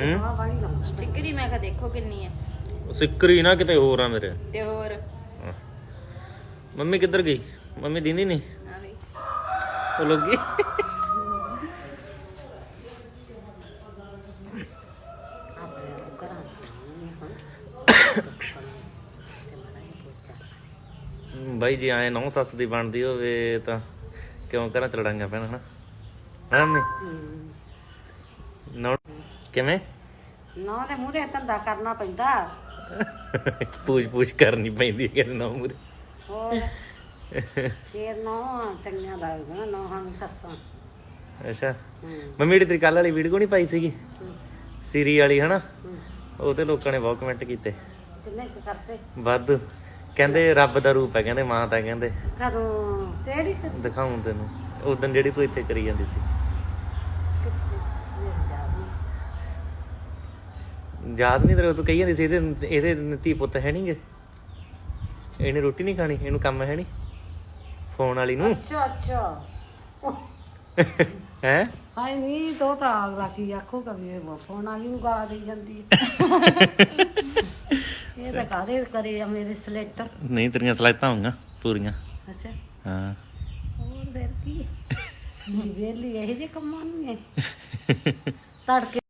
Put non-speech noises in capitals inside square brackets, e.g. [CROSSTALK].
ਹੂੰ? ਸਟਿੱਕਰੀ ਮੈਂ ਕਿਹਾ ਦੇਖੋ ਕਿੰਨੀ ਹੈ। ਸਿੱਕਰੀ ਨਾ ਕਿਤੇ ਹੋਰ ਆ ਮੇਰੇ। ਤੇ ਹੋਰ? ਹਾਂ। ਮੰਮੀ ਕਿੱਧਰ ਗਈ? ਮੰਮੀ ਦਿੰਦੀ ਨਹੀਂ? ਆ ਵੀ ਉਹ ਲੋਗੀ। ਆਪਣੇ ਘਰਾਂ ਦੀ ਹੁਣ ਬਾਈ ਜੀ ਆਏ ਨੌ ਸੱਸ ਦੀ ਬਣਦੀ ਹੋਵੇ ਤਾਂ ਕਿਉਂ ਘਰਾਂ ਚ ਲੜਾਈਆਂ ਪੈਣ ਹਨਾ? ਹਾਂ ਮੰਮੀ? ਨੌ ਕਿਵੇਂ? ਨਾ ਦੇ ਮੂਹਰੇ ਧੰਦਾ ਕਰਨਾ ਪੈਂਦਾ। ਪੂਛ ਪੂਛ ਕਰਨੀ ਪੈਂਦੀ ਹੈ ਕਿ ਨੌ ਮੂਰੇ ਹੋਰ? ਫੇਰ ਨਾ ਚੰਗੀਆਂ ਲੱਗਦੀਆਂ ਨੌਹਾਂ ਨੂੰ ਸੱਸਾਂ। ਅੱਛਾ। ਹੂੰ। ਮੰਮੀ ਜਿਹੜੀ ਤੇਰੀ ਕੱਲ ਵਾਲੀ ਵੀਡੀਓ ਨਹੀਂ ਪਾਈ ਸੀਗੀ? ਸੀਰੀ ਵਾਲੀ ਹਨਾ? ਉਹ ਤੇ ਲੋਕਾਂ ਨੇ ਬਹੁਤ ਕਮੈਂਟ ਕੀਤੇ। ਕਿੰਨੇ ਕੁ ਕਰਤੇ? ਵਾਧੂ। ਕਹਿੰਦੇ ਰੱਬ ਦਾ ਰੂਪ ਹੈ ਕਹਿੰਦੇ ਮਾਂ ਤਾਂ ਕਹਿੰਦੇ। ਕਦੋਂ? ਕਿਹੜੀ? ਦਿਖਾਉਂ ਤੈਨੂੰ। ਉਦੋਂ ਜਿਹੜੀ ਤੂੰ ਇੱਥੇ ਕਰੀ ਜਾਂਦੀ ਸੀ ਕਿੱਥੇ ਮੇਰੀ ਯਾਦ ਨੀ। ਯਾਦ ਨਹੀਂ ਤੇਰੇ ਤੂੰ ਕਹੀ ਜਾਂਦੀ ਸੀ ਇਹਦੇ ਇਹਦੇ ਧੀ ਪੁੱਤ ਹੈ ਨਹੀਂਗੇ ਇਹਨੇ ਰੋਟੀ ਨਹੀਂ ਖਾਣੀ ਇਹਨੂੰ ਕੰਮ ਹੈ ਨਹੀਂ ਫੋਨ ਵਾਲੀ ਨੂੰ। ਅੱਛਾ ਅੱਛਾ। ਹੈ? ਹਾਏ ਨਹੀਂ ਤੋ ਤਾਂ ਅਗਲਾ ਕੀ ਆਖੂਗਾ ਵੀ ਇਹ ਫੋਨ ਵਾਲੀ ਨੂੰ ਗਾਲਾਂ ਦੇਈ ਜਾਂਦੀ ਹੈ। [LAUGHS] ਇਹ ਤਾਂ ਕਾਦੇ ਕਰੇ ਆ ਮੇਰੇ ਸਲੇਟਰ? ਨਹੀਂ ਤੇਰੀਆਂ ਸਲਾਈਤਾਂ ਹੋਈਆਂ ਪੂਰੀਆਂ। ਅੱਛਾ। ਹਾਂ। ਹੋਰ ਫਿਰ ਕੀ? ਵੇਲੀ ਇਹ ਜੇ ਕੰਮਾਂ ਨੂੰ ਇਹ ਤੜਕੇ